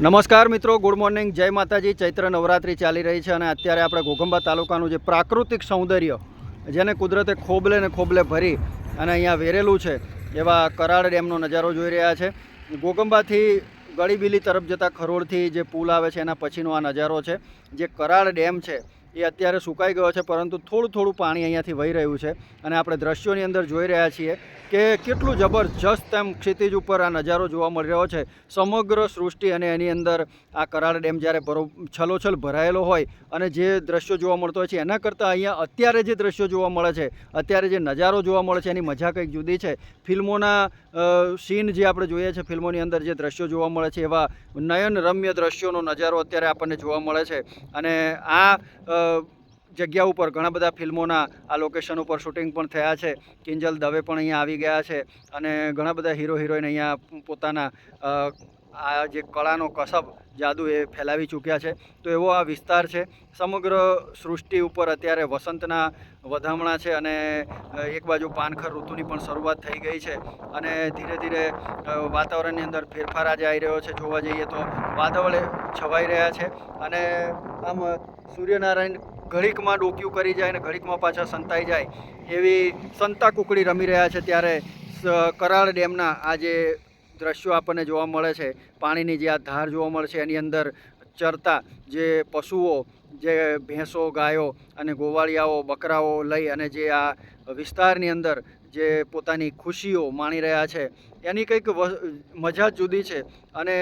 નમસ્કાર મિત્રો, good morning. જય માતાજી. ચૈત્ર નવરાત્રિ ચાલી રહી છે અને અત્યારે આપણે ઘોઘંબા તાલુકાનું જે પ્રાકૃતિક સૌંદર્ય, જેને કુદરતે ખોબલે ને ખોબલે ભરી અને અહીંયા વેરેલું છે, એવા કરાડ ડેમનો નજારો જોઈ રહ્યા છે. ઘોઘંબાથી ગળીબીલી તરફ જતાં ખરોડથી જે પુલ આવે છે, એના પછીનો આ નજારો છે. જે કરાડ ડેમ છે એ અત્યારે સુકાઈ ગયો છે, પરંતુ થોડું થોડું પાણી અહીંયાથી વહી રહ્યું છે. અને આપણે દ્રશ્યોની અંદર જોઈ રહ્યા છીએ કે કેટલું જબરજસ્ત એમ ક્ષિતિજ ઉપર આ નજારો જોવા મળી રહ્યો છે. સમગ્ર સૃષ્ટિ અને એની અંદર આ કરાડ ડેમ જ્યારે ભરો, છલોછલ ભરાયેલો હોય અને જે દ્રશ્યો જોવા મળતો હોય છે, એના કરતાં અહીંયા અત્યારે જે દ્રશ્યો જોવા મળે છે, અત્યારે જે નજારો જોવા મળે છે, એની મજા કંઈક જુદી છે. ફિલ્મોના સીન જે આપણે જોઈએ છે, ફિલ્મોની અંદર જે દ્રશ્યો જોવા મળે છે, એવા નયન રમ્ય દ્રશ્યોનો નજારો અત્યારે આપણને જોવા મળે છે. અને આ જગ્યા ઉપર ઘણા બધા ફિલ્મોના આ લોકેશન ઉપર શૂટિંગ પણ થયા છે. કિંજલ દવે પણ અહીંયા આવી ગયા છે અને ઘણા બધા હીરો હિરોઈન અહીંયા પોતાના આ જે કળાનો કસબ જાદુ એ ફેલાવી ચૂક્યા છે. તો એવો આ વિસ્તાર છે. સમગ્ર સૃષ્ટિ ઉપર અત્યારે વસંતના વધામણા છે અને એક બાજુ પાનખર ઋતુની પણ શરૂઆત થઈ ગઈ છે. અને ધીરે ધીરે વાતાવરણની અંદર ફેરફાર આજે આવી રહ્યો છે. જોવા જઈએ તો વાદળ છવાઈ રહ્યા છે. અને આમ સૂર્યનારાયણ ઘડીકમાં ડોક્યું કરી જાય અને ઘડીકમાં પાછા સંતાઈ જાય એવી સંતા કુકડી રમી રહ્યા છે ત્યારે કરાળ ડેમના આ જે દ્રશ્યો આપણને જોવા મળે છે. પાણીની જે આ ધાર જોવા મળે છે, એની અંદર ચરતા જે પશુઓ, જે ભેંસો, ગાયો અને ગોવાળિયાઓ, બકરાઓ લઈ અને જે આ વિસ્તારની અંદર જે પોતાની ખુશીઓ માણી રહ્યા છે. એની કંઈક મજા જુદી છે. અને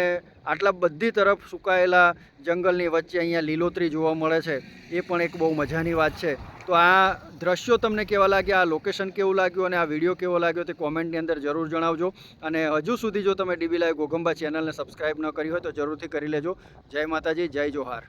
આટલા બધી તરફ સુકાયેલા જંગલની વચ્ચે અહીંયા લીલોતરી જોવા મળે છે. એ પણ એક બહુ મજાની વાત છે. તો આ દ્રશ્યો તમને કેવા લાગ્યા? આ લોકેશન કેવું લાગ્યું? અને આ વીડિયો કેવો લાગ્યો? તે કોમેન્ટની અંદર જરૂર જણાવજો. અને હજુ સુધી જો તમે ડીબી લાઈવ ગોગંબા ચેનલને સબસ્ક્રાઈબ ન કરી હોય તો જરૂરથી કરી લેજો. જય માતાજી, જય જોહાર.